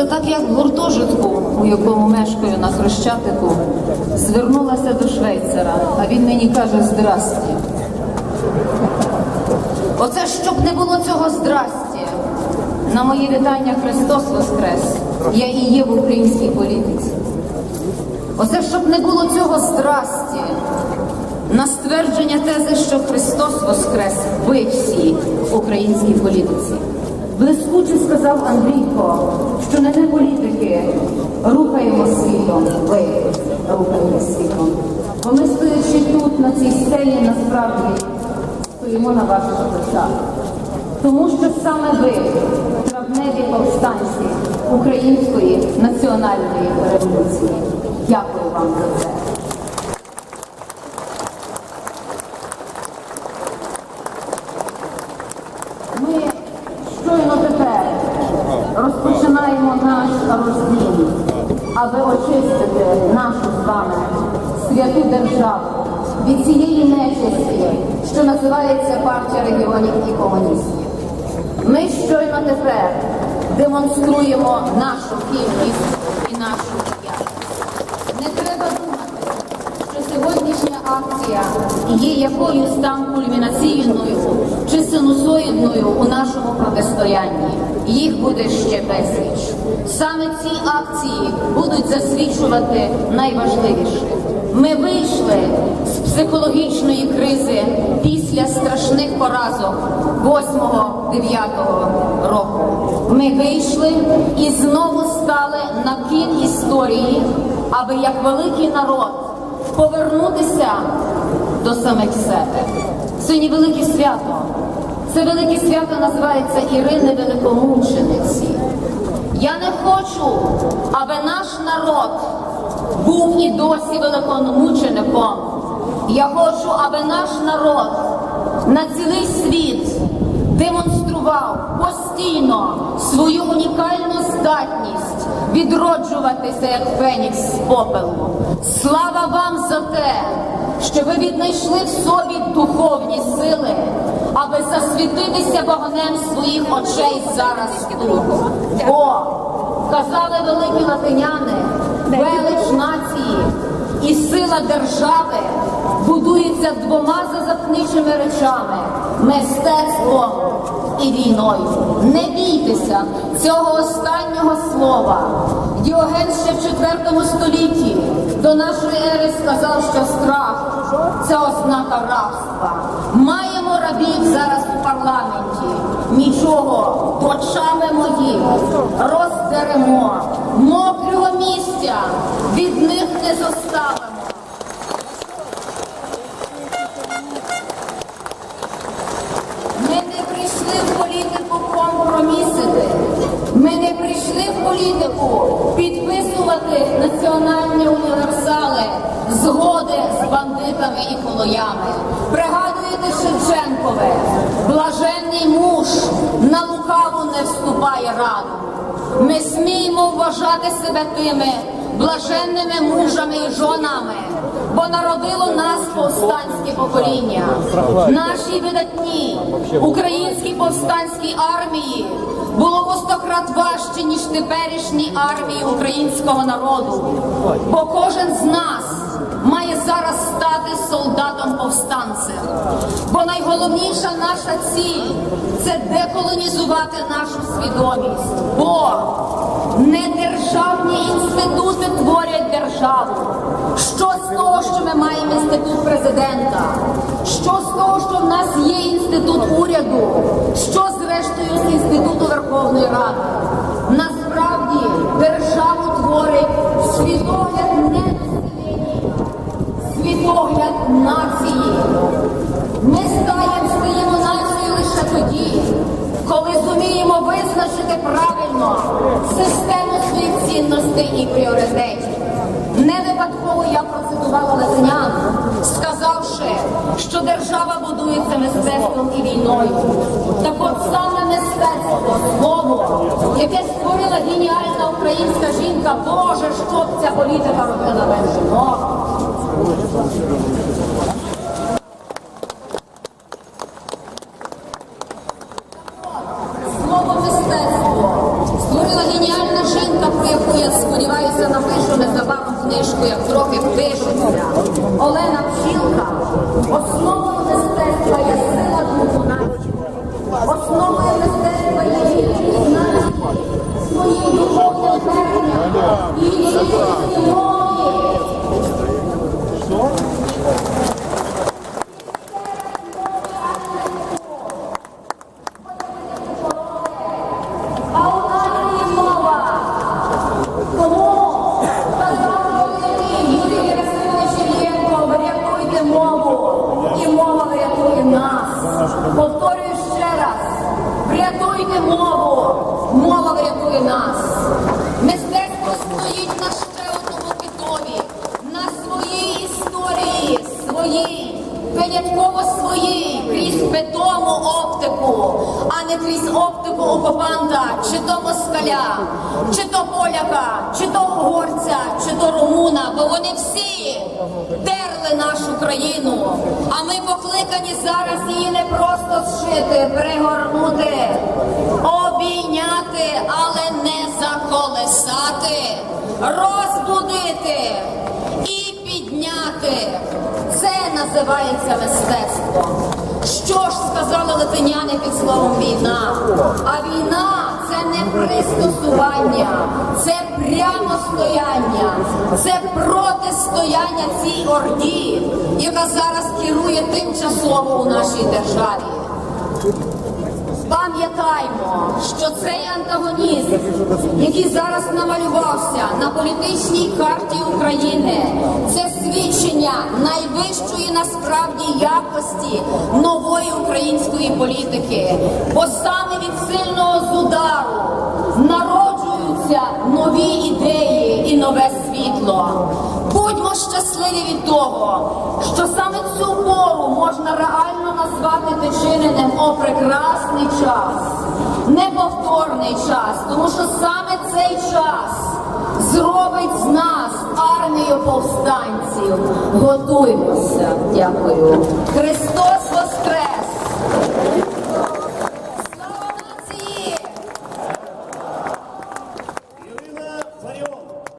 Це так, як гуртожитку, у якому мешкаю на Хрещатику, звернулася до швейцара, а він мені каже здрасті. Оце щоб не було цього здрасті. На мої вітання Христос Воскрес. Я і є в українській політиці. Оце щоб не було цього здрасті. На ствердження тези, що Христос Воскрес, ви всі в українській політиці. Блискуче сказав Андрійко, що не ми політики рухаємо світом, ви рухаєте світом. Бо ми стоячи тут, на цій сцені, насправді стоїмо на ваших плечах. Тому що саме ви, травневі повстанці української національної революції. Дякую вам за це. Ми щойно тепер розпочинаємо наш розділ, аби очистити нашу вами святу державу від цієї нечисті, що називається партія регіонів і комуністів. Ми щойно тепер демонструємо нашу кількість і нашу діяльність. Не треба думати, що сьогоднішня акція є якоюсь там кульмінаційною чи синусоїдною у нашому протистоянні. Їх буде ще безліч. Саме ці акції будуть засвідчувати найважливіше. Ми вийшли з психологічної кризи після страшних поразок 8-9 року. Ми вийшли і знову стали на кін історії, аби як великий народ повернутися до самих себе. Сьогодні велике свято. Це велике свято називається Ірини Великомучениці. Я не хочу, аби наш народ був і досі великомучеником. Я хочу, аби наш народ на цілий світ демонстрував постійно свою унікальну здатність відроджуватися як фенікс з попелу. Слава вам за те, що ви віднайшли в собі духовні сили, аби засвітитися вогнем своїх очей зараз тут. Бо казали великі латиняни, велич нації і сила держави будується двома зазапничими речами мистецтвом і війною. Не бійтеся цього останнього слова. Діоген ще в IV столітті до нашої ери сказав, що страх це ознака рабства. Маємо рабів зараз у парламенті. Нічого, очами мої роздеремо. Мокрого місця від них не зоставимо. Ми не прийшли в компромісити. Ми не прийшли в політику підписувати національні універсали, згоди з бандитами і колоями. Пригадуєте Шевченкове, блаженний муж на лукаву не вступає раду. Ми сміємо вважати себе тими блаженними мужами і жонами, бо народило нас повстанське покоління. Нашій видатній українській повстанській армії було у стократ важче, ніж теперішній армії українського народу. Бо кожен з нас має зараз стати солдатом повстанцем. Бо найголовніша наша ціль це деколонізувати нашу свідомість. Бо не державні інститути творять державу. Що з того, що ми маємо інститут президента? Що з того, що в нас є інститут уряду? Що зрештою з інституту Верховної Ради? Насправді державу творить світогляд нації. Ми стаємо стаємо нацією лише тоді, коли зуміємо визначити правильно систему своїх цінностей і пріоритетів. Не випадково я процитувала Леснян, сказавши, що держава будується мистецтвом і війною. Так от саме мистецтво, слово, яке створила геніальна українська жінка, Боже, що б ця політика робила без жінок. Повторюю ще раз, врятуйте мову, мова врятує нас. Мистецтво стоїть на ще одному китові, на своїй історії, своїй, винятково своїй, крізь питому оптику, а не крізь оптику окупанта, чи то москаля, чи то поляка, чи то угорця, чи то румуна, бо вони всі дерли нашу країну. А ми покликані зараз її не просто зшити, перегорнути, обійняти, але не заколесати, розбудити і підняти. Це називається мистецтво. Що ж сказали латиняни під словом війна? А війна це не пристосування, це прямо стояння, це протистояння цій орді, яка зараз керує тимчасово у нашій державі. Пам'ятаймо, що цей антагонізм, який зараз намалювався на політичній карті України, найвищої насправді якості нової української політики. Бо саме від сильного з удару народжуються нові ідеї і нове світло. Будьмо щасливі від того, що саме цю пору можна реально назвати Тичининем о прекрасний час, неповторний час, тому що саме цей час зробить з нас повстанців. Готуймося. Дякую. Христос Воскрес!